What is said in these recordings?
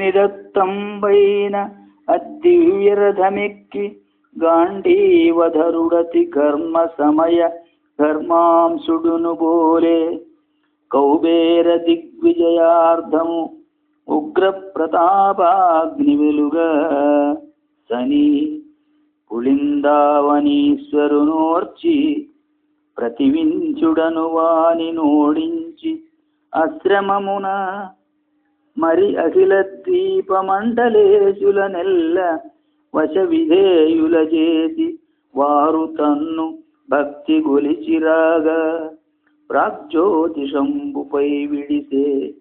అగ్నిదత్తంబైన అద్దివ్యరథమెక్కి గాంధీవధరుడతి కర్మ సమయ ధర్మాంశుడును బోలే కౌబేర దిగ్విజయార్థము ఉగ్ర ప్రతాపాగ్ని వెలుగా సని పులిందావనీశ్వరునోర్చి ప్రతివించుడను వాని నోడించి అశ్రమమున మరి అఖిల ద్వీపమండలేశుల నెల్ల వశ విధేయుల చేసి వారు తన్ను భక్తి గొలిచిరాగా. ప్రాగ్జ్యోతిషంబుపై విడిసే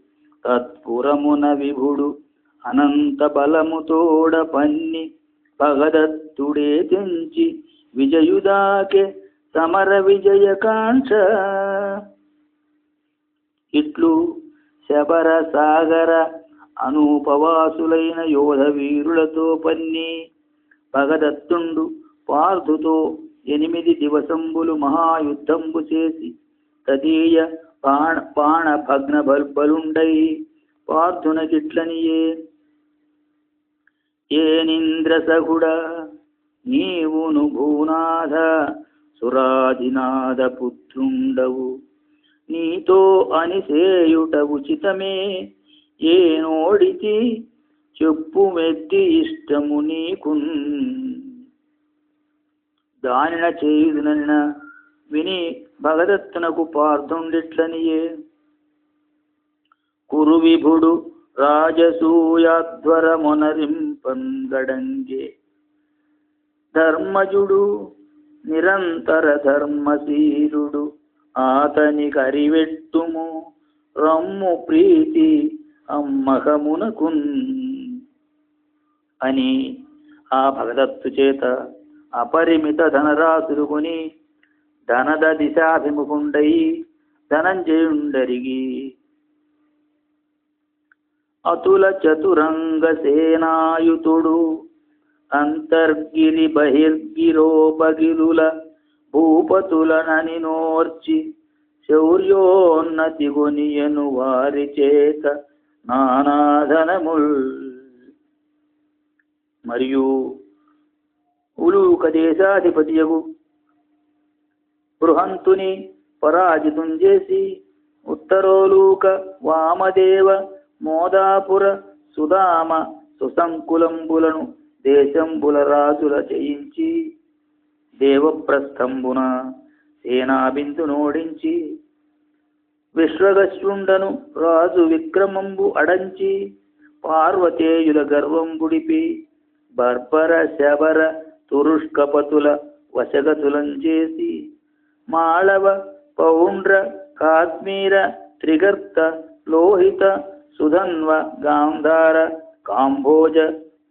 తత్పురమున విభుడు అనంత బలముతోడ పన్ని భగదత్తుడే తెంచి విజయుదాకే సమర విజయకాంక్ష. ఇట్లు శబర సాగర అనూపవాసులైన యోధ వీరులతో పన్ని భగదత్తుండు పార్థుతో ఎనిమిది దివసంబులు మహాయుద్ధంబు చేసి తదీయ పాణ పాణ భగ్న బల్బలుండై పార్థునకిట్లనియే ఏనింద్ర సగుడ నీవును భూనాథ సురాధినాథ పుత్రుండవు. నీతో అనిసేయుట ఉచితమే. ఏ నోడితి చెప్పు మెత్తి ఇష్టము నీకున్. దానిన చేయుదునన్న విని భగదత్తునకు పార్థుండిట్లనియే. కురు విభుడు రాజసూయాధ్వర మొనరింపంగడంగే ధర్మజుడు నిరంతర ధర్మశీరుడు ఆతని కరివెట్టుము రమ్ము ప్రీతి అమ్మకమునకున్. అని ఆ భగదత్తు చేత అపరిమిత ధనరాశులు కొని ధనద దిశాభిముఖుండై ధనంజయుండరిగి. అతుల చతురంగ సేనాయుతుడు అంతర్గిరి బహిర్గిరోపగిరుల భూపతులనని నోర్చి శౌర్యోన్నతి గొనియను వారి చేత నానాధనముల్. మరియు ఉలూక దేశాధిపతియగు బృహంతుని పరాజితం చేసి ఉత్తరోలూక వామదేవ మోదాపుర సుధామ సుసంకులంబులను దేశంబుల రాజుల చేయించి దేవప్రస్థంబున సేనాబిందునోడించి విశ్వగశ్రుండను రాజు విక్రమంబు అడంచి పార్వతేయుల గర్వంబుడిపి బర్బర శబర తురుష్కపతుల వశగతులం చేసి మాళవ పౌండ్ర కాశ్మీర త్రిగర్త లోహిత సుధన్వ గాంధార కాంభోజ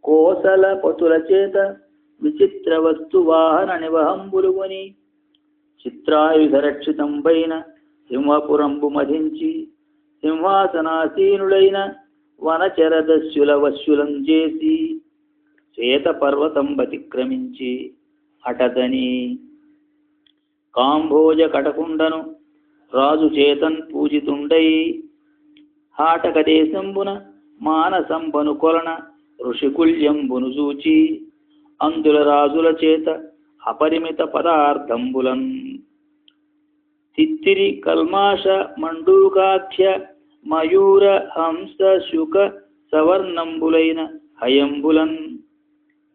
కోసల పతుల చేత విచిత్ర వస్తు వాహన నివహంబులుగుని చిత్రాయుధ రక్షితంపైన సింహపురంబు మధించి సింహాసనాసీనుడైన వనచరదస్యుల వశ్యులం చేసి శ్వేత పర్వతం అతిక్రమించి అటదని కాంభోజ కటకుండను రాజు చేతన్ పూజితుండై హాటక దేశంబున మానసంబను కొలన ఋషికుల్యంబును చూచి అందుల రాజుల చేత అపరిమిత పదార్థంబులన్. తిత్తిరి కల్మాష మండూకాఖ్య మయూర హంస శుక సవర్ణంబులైన హయంబులన్.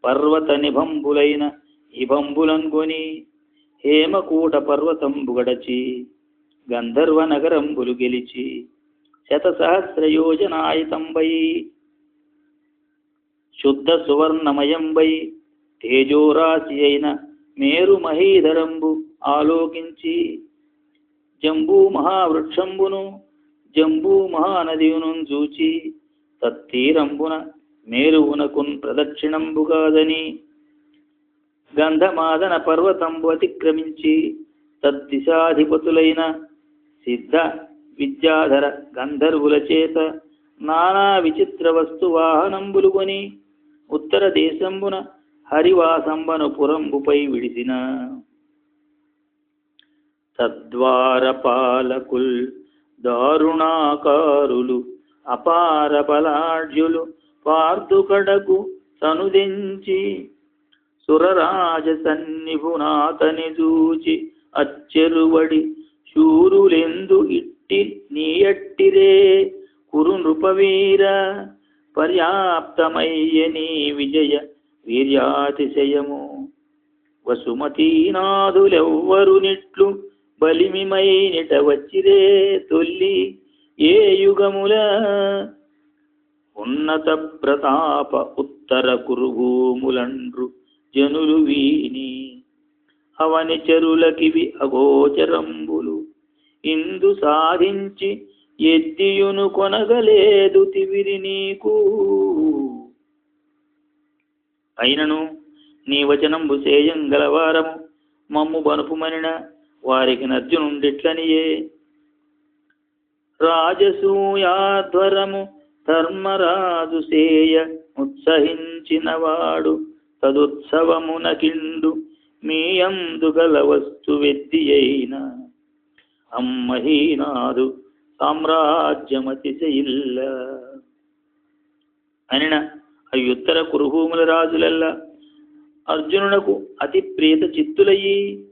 పర్వత నిభంబులైన ఇభంబులన్ గొని హేమకూట పర్వతంబు గడచి గంధర్వ నగరంబులు గెలిచి శత శుద్ధ సువర్ణమయంబై తేజోరాశి అయిన మేరు మహీధరంబు ఆలోకించి జంబూ మహావృక్షంబును జంబూ మహానదియును చూచి తత్తీరంబున మేరువునకున్ ప్రదక్షిణంబు కాదని గంధమాదన పర్వతంబు అతిక్రమించి తద్దిశాధిపతులైన సిద్ధ విద్యాధర గంధర్వుల చేత నానా విచిత్ర వస్తు వాహనంబులు కొని ఉత్తర దేశంబున హరివాసంబను పురంబుపై విడిసిన. తద్వారపాలకుల్ దారుణాకారులు అపార బలాఢ్యులు పార్థుకడకు సనుదెంచి సురరాజ సన్నిభునాతని చూచి అచ్చెరువడి శూరులెందు ఇట్టి నీయట్టిరే కురు నృపవీర పర్యాప్తమయ్య నీ విజయ వీర్యాతిశయము. వసుమతీనాథులెవ్వరు నిట్లు బలిమిమై నిట వచ్చిరే తొల్లి ఏ యుగముల? ఉన్నత ప్రతాప ఉత్తర కురుభూములండ్రు జనులు వీని. అవని చెరులకివి అగోచరంబులు. ఇందు సాధించి ఎద్దియును కొనగలేదు తివిరి నీకు. అయినను నీ వచనంబు సేయం గలవారము. మమ్ము బనుపుమనిన వారికి నర్జునుండిట్లనియే రాజసూయాధ్వరము ధర్మరాజు సేయ ఉత్సహించినవాడు తదుత్సవమునకిండు మీ అందు వస్తు వెద్ది అయిన అమ్మహీనాదు సామ్రాజ్యమతిశయిల్ల. అనిన అయ్యుత్తర కురుభూముల రాజులెల్లా. అర్జునునకు అతి ప్రేత చిత్తులయ్యి.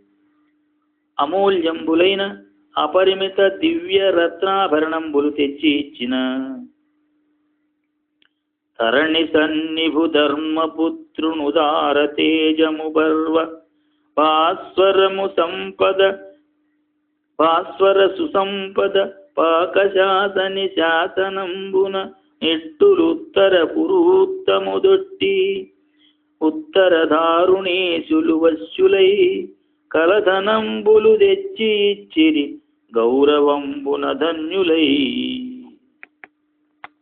అమూల్యంబులైన అపరిమిత దివ్య రత్నాభరణంబులు తెచ్చి ఇచ్చిన. తరణి సన్నిభు ధర్మపుత్రునుదార తేజము బర్వ. భాస్వరము సంపద భాస్వర సుసంపద పాకశాసని శాసనంబున నిట్టులుత్తర పురూత్తముదొట్టి ఉత్తర దారుణేశులు వశ్యులై కలధనంబులు తెచ్చి ఇచ్చిరి గౌరవంబున ధన్యులై.